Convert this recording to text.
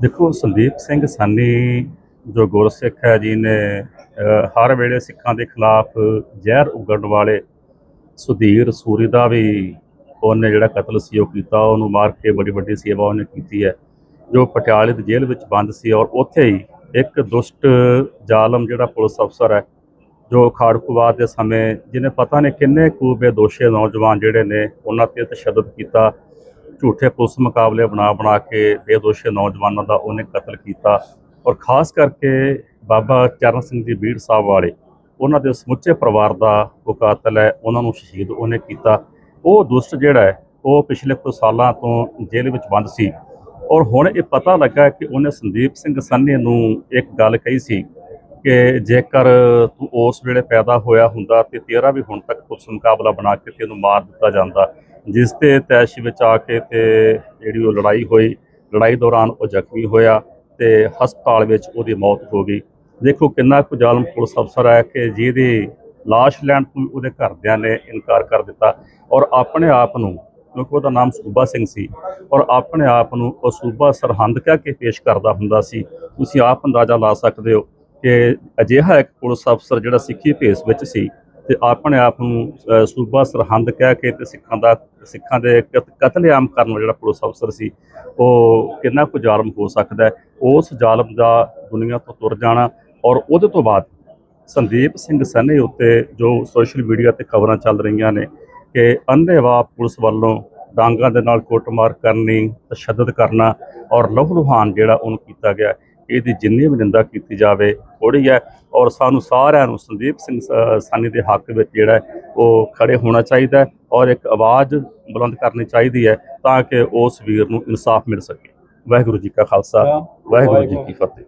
ਦੇਖੋ ਸੰਦੀਪ ਸਿੰਘ ਸਾਨੀ, ਜੋ ਗੁਰਸਿੱਖ ਹੈ ਜੀ ਨੇ ਹਰ ਵੇਲੇ ਸਿੱਖਾਂ ਦੇ ਖਿਲਾਫ ਜ਼ਹਿਰ ਉਗੜਨ ਵਾਲੇ ਸੁਧੀਰ ਸੂਰੀ ਦਾ ਵੀ ਉਹਨੇ ਜਿਹੜਾ ਕਤਲ ਸੀ, ਉਹ ਕੀਤਾ। ਉਹਨੂੰ ਮਾਰ ਕੇ ਬੜੀ ਵੱਡੀ ਸੇਵਾ ਉਹਨੇ ਕੀਤੀ ਹੈ। ਜੋ ਪਟਿਆਲੇ ਦੀ ਜੇਲ੍ਹ ਵਿੱਚ ਬੰਦ ਸੀ ਔਰ ਉੱਥੇ ਹੀ ਇੱਕ ਦੁਸ਼ਟ ਜ਼ਾਲਮ ਜਿਹੜਾ ਪੁਲਿਸ ਅਫਸਰ ਹੈ, ਜੋ ਖਾੜਕੂਵਾਦ ਦੇ ਸਮੇਂ, ਜਿਹਨੇ ਪਤਾ ਨਹੀਂ ਕਿੰਨੇ ਕੁ ਬੇਦੋਸ਼ੇ ਨੌਜਵਾਨ ਜਿਹੜੇ ਨੇ, ਉਹਨਾਂ ਤੇ ਤਸ਼ੱਦਦ ਕੀਤਾ। ਝੂਠੇ ਪੁਲਿਸ ਮੁਕਾਬਲੇ ਬਣਾ ਬਣਾ ਕੇ ਬੇਦੋਸ਼ੇ ਨੌਜਵਾਨਾਂ ਦਾ ਉਹਨੇ ਕਤਲ ਕੀਤਾ ਔਰ ਖਾਸ ਕਰਕੇ ਬਾਬਾ ਚਰਨ ਸਿੰਘ ਜੀ ਬੀੜ ਸਾਹਿਬ ਵਾਲੇ, ਉਹਨਾਂ ਦੇ ਸਮੁੱਚੇ ਪਰਿਵਾਰ ਦਾ ਉਹ ਕਾਤਲ ਹੈ, ਉਹਨਾਂ ਨੂੰ ਸ਼ਹੀਦ ਉਹਨੇ ਕੀਤਾ। ਉਹ ਦੁਸ਼ਟ ਜਿਹੜਾ ਹੈ, ਉਹ ਪਿਛਲੇ ਕੁਝ ਸਾਲਾਂ ਤੋਂ ਜੇਲ੍ਹ ਵਿੱਚ ਬੰਦ ਸੀ ਔਰ ਹੁਣ ਇਹ ਪਤਾ ਲੱਗਾ ਕਿ ਉਹਨੇ ਸੰਦੀਪ ਸਿੰਘ ਸੰਨੇ ਨੂੰ ਇੱਕ ਗੱਲ ਕਹੀ ਸੀ ਕਿ ਜੇਕਰ ਤੂੰ ਉਸ ਵੇਲੇ ਪੈਦਾ ਹੋਇਆ ਹੁੰਦਾ ਤੇ ਤੇਰਾ ਵੀ ਹੁਣ ਤੱਕ ਪੁਲਿਸ ਮੁਕਾਬਲਾ ਬਣਾ ਕੇ ਤੈਨੂੰ ਮਾਰ ਦਿੱਤਾ ਜਾਂਦਾ ਜਿਸ ਤੇ ਤੈਸ਼ ਵਿੱਚ ਆ ਕੇ ਤੇ ਜਿਹੜੀ ਉਹ ਲੜਾਈ ਹੋਈ, ਲੜਾਈ ਦੌਰਾਨ ਉਹ ਜ਼ਖਮੀ ਹੋਇਆ ਤੇ ਹਸਪਤਾਲ ਵਿੱਚ ਉਹਦੀ ਮੌਤ ਹੋ ਗਈ। ਦੇਖੋ ਕਿੰਨਾ ਕੁ ਜ਼ਾਲਮ ਪੁਲਿਸ ਅਫਸਰ ਹੈ ਕਿ ਜਿਹਦੀ ਲਾਸ਼ ਲੈਣ ਤੋਂ ਵੀ ਉਹਦੇ ਘਰਦਿਆਂ ਨੇ ਇਨਕਾਰ ਕਰ ਦਿੱਤਾ ਔਰ ਆਪਣੇ ਆਪ ਨੂੰ, ਕਿਉਂਕਿ ਉਹਦਾ ਨਾਮ ਸੂਬਾ ਸਿੰਘ ਸੀ, ਔਰ ਆਪਣੇ ਆਪ ਨੂੰ ਉਹ ਸੂਬਾ ਸਰਹੰਦ ਕਹਿ ਕੇ ਪੇਸ਼ ਕਰਦਾ ਹੁੰਦਾ ਸੀ। ਤੁਸੀਂ ਆਪ ਅੰਦਾਜ਼ਾ ਲਾ ਸਕਦੇ ਹੋ ਕਿ ਅਜਿਹਾ ਇੱਕ ਪੁਲਿਸ ਅਫਸਰ ਜਿਹੜਾ ਸਿੱਖੀ ਭੇਸ ਵਿੱਚ ਸੀ ਤੇ ਆਪਣੇ ਆਪ ਨੂੰ ਸੂਬਾ ਸਰਹੰਦ ਕਹਿ ਕੇ ਤੇ ਸਿੱਖਾਂ ਦਾ, ਸਿੱਖਾਂ ਦੇ ਕਤ- ਕਤਲੇਆਮ ਕਰਨ ਵਾਲਾ ਜਿਹੜਾ ਪੁਲਿਸ ਅਫਸਰ ਸੀ, ਉਹ ਕਿੰਨਾ ਕੁ ਜ਼ਾਲਮ ਹੋ ਸਕਦਾ ਉਸ ਜ਼ਾਲਮ ਦਾ ਦੁਨੀਆ ਤੋਂ ਤੁਰ ਜਾਣਾ ਔਰ ਉਹਦੇ ਤੋਂ ਬਾਅਦ ਸੰਦੀਪ ਸਿੰਘ ਸਨੇ ਉੱਤੇ ਜੋ ਸੋਸ਼ਲ ਮੀਡੀਆ ਤੇ ਖਬਰਾਂ ਚੱਲ ਰਹੀਆਂ ਨੇ ਕਿ ਅੰਨ੍ਹੇਵਾਹ ਪੁਲਿਸ ਵੱਲੋਂ ਡਾਂਗਾਂ ਦੇ ਨਾਲ ਕੁੱਟਮਾਰ ਕਰਨੀ, ਤਸ਼ੱਦਦ ਕਰਨਾ ਔਰ ਲਹੂ ਲੁਹਾਨ ਜਿਹੜਾ ਉਹਨੂੰ ਕੀਤਾ ਗਿਆ ਇਹਦੀ ਜਿੰਨੀ ਵੀ ਨਿੰਦਾ ਕੀਤੀ ਜਾਵੇ ਥੋੜੀ ਹੈ ਔਰ ਸਾਨੂੰ ਸਾਰਿਆਂ ਨੂੰ ਸੰਦੀਪ ਸਿੰਘ ਸਾਨੀ ਦੇ ਹੱਕ ਵਿੱਚ ਜਿਹੜਾ ਉਹ ਖੜੇ ਹੋਣਾ ਚਾਹੀਦਾ ਔਰ ਇੱਕ ਆਵਾਜ਼ ਬੁਲੰਦ ਕਰਨੀ ਚਾਹੀਦੀ ਹੈ ਤਾਂ ਕਿ ਉਸ ਵੀਰ ਨੂੰ ਇਨਸਾਫ ਮਿਲ ਸਕੇ। ਵਾਹਿਗੁਰੂ ਜੀ ਕਾ ਖਾਲਸਾ ਵਾਹਿਗੁਰੂ ਜੀ ਕੀ ਫਤਿਹ।